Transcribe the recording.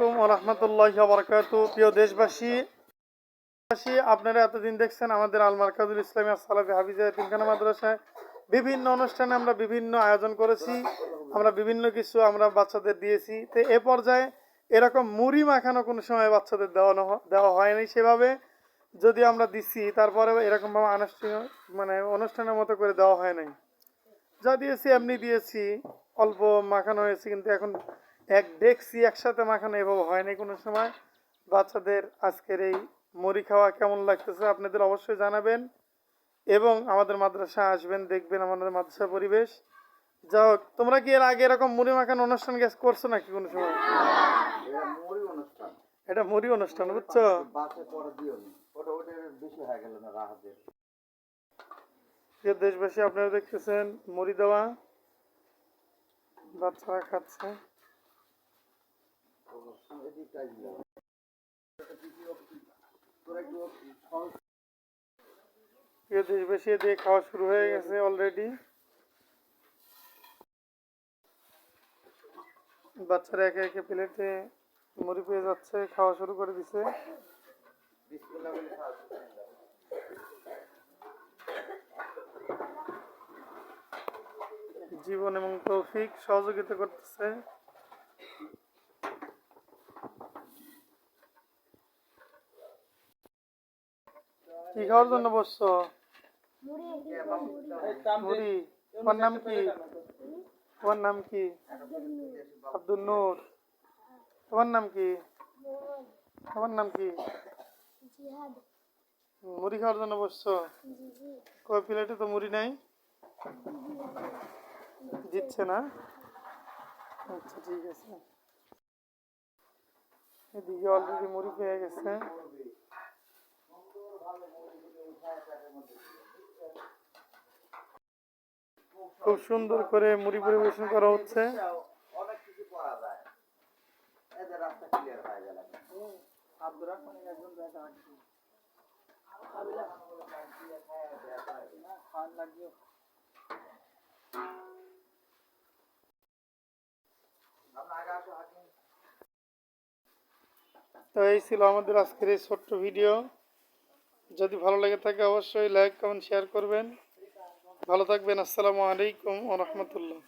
আলাইকুম রহমতুল্লাহ বরকাত প্রিয় দেশবাসী আপনারা এতদিন দেখছেন আমাদের আল মার্কাজুল ইসলামী সালাফি হাফিজা তিনখানা মাদ্রাসায়। বিভিন্ন অনুষ্ঠানে আমরা বিভিন্ন আয়োজন করেছি, আমরা বিভিন্ন কিছু আমরা বাচ্চাদের দিয়েছি। তো এ পর্যায়ে এরকম মুড়ি মাখানো কোনো সময় বাচ্চাদের দেওয়ানো দেওয়া হয়নি সেভাবে। যদি আমরা দিচ্ছি তারপরে এরকমভাবে আনুষ্ঠানিক মানে অনুষ্ঠানের মতো করে দেওয়া হয় নাই। যা দিয়েছি এমনি দিয়েছি, অল্প মাখানো হয়েছে, কিন্তু এখন এক দেখছি একসাথে মাখানো এভাবে হয়নি কোনো সময়। বাচ্চাদের আজকের এই মুড়ি খাওয়া কেমন লাগতেছে আপনাদের অবশ্যই জানাবেন। এবং আমাদের মাদ্রাসা আসবেন দেখবেন আমাদের মাদ্রাসা পরিবেশ। যা হোক তোমরা কি এর আগে এরকম মুড়ি মাখানো অনুষ্ঠান গ্যাস করছ নাকি কোনো সময়? এটা মুড়ি অনুষ্ঠান। এটা মুড়ি অনুষ্ঠান বুঝছ? প্রিয় দেশবাসী আপনারা দেখতেছেন মুড়ি দেওয়া। বাচ্চারা খাচ্ছে। দেশবাসী দিয়ে খাওয়া শুরু হয়ে গেছে অলরেডি বাচ্চারা একে একে প্লেটে মুড়ি পেয়ে যাচ্ছে, খাওয়া শুরু করে দিছে। জীবন এবং তৌফিক সহযোগিতা করতেছে কি খাওয়ার জন্য বসছো? মুড়ি। তোমার নাম কি? তোমার নাম কি? আব্দুল নূর। তোমার নাম কি? তোমার নাম কি? মুড়ি খাওয়ার জন্য বসছো? কয় প্লেটে তো মুড়ি নাই? দিচ্ছে না? আচ্ছা ঠিক আছে। এদিকে অলরেডি মুড়ি পেয়ে গেছে। খুব সুন্দর করে মুড়ি পরিবেশন করা হচ্ছে। তো এই ছিল আমাদের আজকের এই ছোট্ট ভিডিও যদি ভালো লেগে থাকে অবশ্যই লাইক কমেন্ট শেয়ার করবেন। ভালো থাকবেন। আসসালামু আলাইকুম ও রহমতুল্লাহ।